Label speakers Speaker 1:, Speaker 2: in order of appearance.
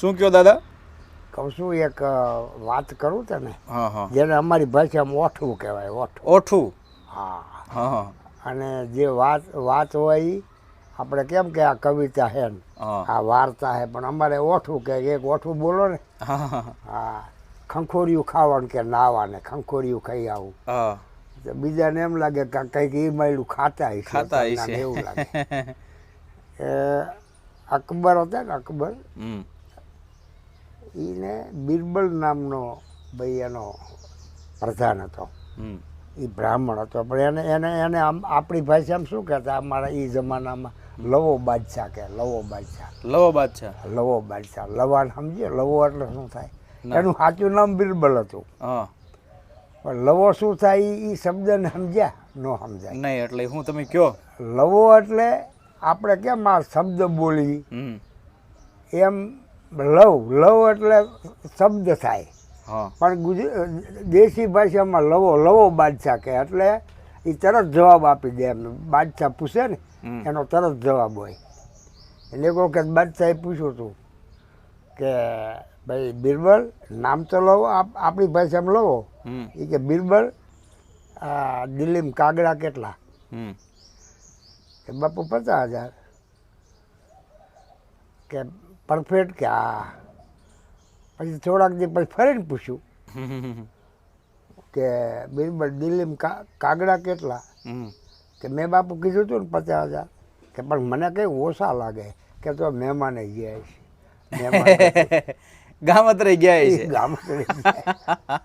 Speaker 1: શું કયો દાદા?
Speaker 2: કહું છું એક વાત કરું તને. જેને અમારી ભાષામાં ઓઠવું કહેવાય ઓઠ
Speaker 1: ઓઠું
Speaker 2: હા.
Speaker 1: હા
Speaker 2: અને જે વાત વાત હોય આપણે કેમ કે આ કવિતા હે આ વાર્તા હે પણ અમારે ઓઠું કે એક ઓઠું બોલો ને.
Speaker 1: હા
Speaker 2: ખંખોરિયું ખાવાનું કે નાવાને ખંખોરિયું ખાઈ આવું. બીજાને એમ લાગે કે કંઈક એ માયલું ખાતા
Speaker 1: ખાતા
Speaker 2: એવું લાગે. એ અકબર હતા ને અકબર? એને બિરબલ નામનો ભાઈ એનો પ્રધાન હતો. એ બ્રાહ્મણ હતો. પણ એને એને એને આમ આપણી ભાષામાં શું કહેતા? અમારા એ જમાનામાં લવો બાદશાહ કે લવો બાદશાહ.
Speaker 1: લવો બાદશાહ.
Speaker 2: લવો બાદશાહ. લવાન સમજે? લવો એટલે શું થાય? એનું સાચું નામ બિરબલ હતું.
Speaker 1: હા.
Speaker 2: પણ લવો શું થાય? એ શબ્દને સમજ્યા? ન સમજાય.
Speaker 1: નહીં એટલે હું તમે કયો?
Speaker 2: લવો એટલે આપણે કેમ આ શબ્દ બોલી? એમ લવ લવ એટલે શબ્દ થાય. પણ દેશી ભાષામાં લવો લવો બાદશાહ કે એટલે એ તરત જવાબ આપી દે એમ. બાદશાહ પૂછે ને એનો તરત જવાબ હોય. એટલે કહો કે બાદશાહે પૂછ્યું હતું કે ભાઈ બિરબલ નામ તો લવો આપ- આપણી ભાષામાં લવો. એ કે બિરબલ આ દિલ્હીમાં કાગડા કેટલા? કે બાપુ પચાસ હજાર. કે પરફેક્ટ કે હા પછી થોડાક દિવસ પછી ફરીને પૂછ્યું કે બિરબલ દિલ્હીમાં કા- કાગડા કેટલા? કે મેં બાપુ કીધું હતું ને પચાસ હજાર. કે પણ મને કંઈ ઓછા લાગે કે તો મહેમાને ગયા છે
Speaker 1: ગામત રહી ગયા છે
Speaker 2: ગામ રહી ગયા.